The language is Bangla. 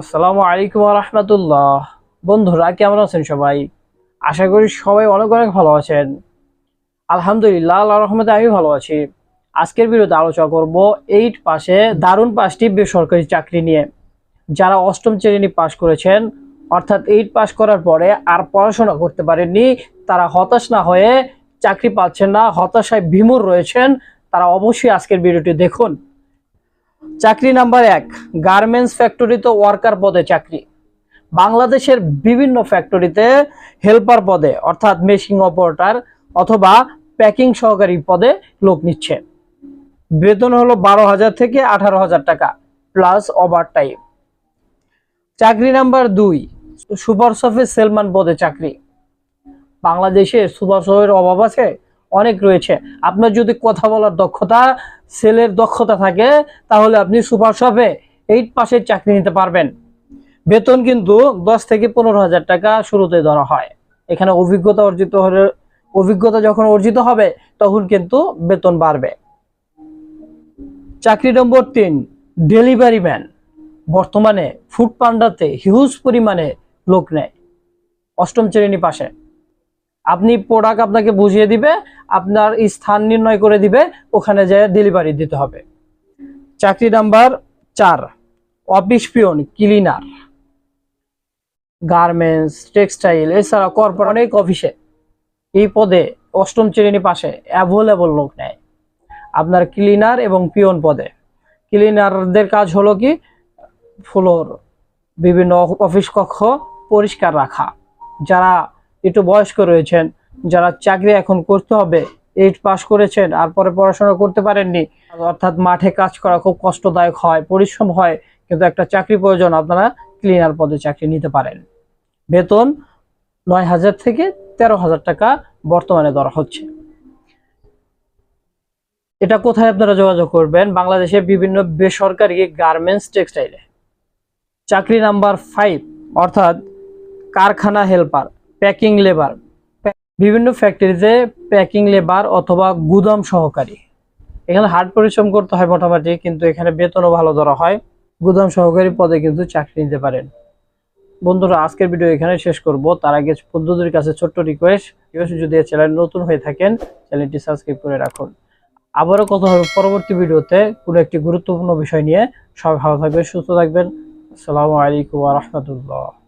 আসসালামু আলাইকুম রহমতুল্লাহ। বন্ধুরা, কেমন আছেন সবাই? আশা করি সবাই অনেক অনেক ভালো আছেন। আলহামদুলিল্লাহ আল্লাহ রহমতে আমি ভালো আছি। আজকের ভিডিওতে আলোচনা করব এইট পাশে দারুণ পাঁচটি বেসরকারি চাকরি নিয়ে। যারা অষ্টম শ্রেণি পাশ করেছেন, অর্থাৎ এইট পাস করার পরে আর পড়াশোনা করতে পারেননি, তারা হতাশ না হয়ে চাকরি পাচ্ছেন না, হতাশায় বিমূর রয়েছেন, তারা অবশ্যই আজকের ভিডিওটি দেখুন। চাকরি নাম্বার এক, গার্মেন্টস ফ্যাক্টরিতে ওয়ার্কার পদে চাকরি। বাংলাদেশের বিভিন্ন ফ্যাক্টরিতে হেল্পার পদে, অর্থাৎ মেশিং অপারেটার অথবা প্যাকিং সহকারী পদে লোক নিচ্ছে। বেতন হলো বারো হাজার থেকে আঠারো হাজার টাকা প্লাস ওভার টাইম চাকরি নাম্বার দুই সুপার শপে সেলমান পদে চাকরি। বাংলাদেশে সুপার শপের অভাব আছে অনেক রয়েছে। আপনার যদি কথা বলার দক্ষতা, সেলের দক্ষতা থাকে, তাহলে আপনি সুপার শপে এইট পাশের চাকরি নিতে পারবেন। বেতন কিন্তু দশ থেকে পনেরো হাজার টাকা শুরুতে ধরা হয়। এখানে অভিজ্ঞতা অর্জিত হলে, অভিজ্ঞতা যখন অর্জিত হবে, তখন কিন্তু বেতন বাড়বে। চাকরি নম্বর তিন, ডেলিভারি ম্যান। বর্তমানে ফুড পান্ডাতে হিউজ পরিমাণে লোক নেয়। অষ্টম শ্রেণি পাশে। আপনি প্রোডাক্ট আপনাকে বুঝিয়ে দিবে, আপনার স্থান নির্ণয় করে দিবে, ওখানে যেয়ে ডেলিভারি দিতে হবে। চাকরি নাম্বার চার office peon cleaner garments textile এছাড়া কর্পোরেট অনেক অফিসে এই পদে অষ্টম শ্রেণি পাশে অ্যাভেলেবল লোক নেয়। আপনার ক্লিনার এবং পিয়ন পদে। ক্লিনারদের কাজ হলো কি? ফ্লোর বিভিন্ন অফিস কক্ষ পরিষ্কার রাখা। যারা একটু বয়স্ক রয়েছেন, যারা চাকরি এখন করতে হবে, এইট পাস করেছেন, আর পরে পড়াশোনা করতে পারেননি, অর্থাৎ মাঠে কাজ করা খুব কষ্টদায়ক হয়, পরিশ্রম হয়, কিন্তু একটা চাকরি প্রয়োজন, আপনারা ক্লিনার পদে চাকরি নিতে পারেন। বেতন নয় হাজার থেকে তেরো হাজার টাকা বর্তমানে ধরা হচ্ছে। এটা কোথায় আপনারা যোগাযোগ করবেন? বাংলাদেশের বিভিন্ন বেসরকারি গার্মেন্টস টেক্সটাইলে। চাকরি নাম্বার ফাইভ অর্থাৎ কারখানা হেল্পার। প্যাকিং লেবার বিভিন্ন ফ্যাক্টরিতে প্যাকিং লেবার অথবা গুদাম সহকারী। এখানে হার্ড পরিশ্রম করতে হয় মোটামুটি, কিন্তু এখানে বেতনও ভালো ধরা হয়। গুদাম সহকারী পদে কিন্তু চাকরি নিতে পারেন। বন্ধুরা, আজকের ভিডিও এখানে শেষ করব। তার আগে বন্ধুদের কাছে ছোট্ট রিকোয়েস্ট যদি চ্যানেল নতুন হয়ে থাকেন চ্যানেলটি সাবস্ক্রাইব করে রাখুন। আবারও কথা হবে পরবর্তী ভিডিওতে কোনো একটি গুরুত্বপূর্ণ বিষয় নিয়ে। সবাই ভালো থাকবেন, সুস্থ থাকবেন। আসসালামু আলাইকুম রহমতুল্লাহ।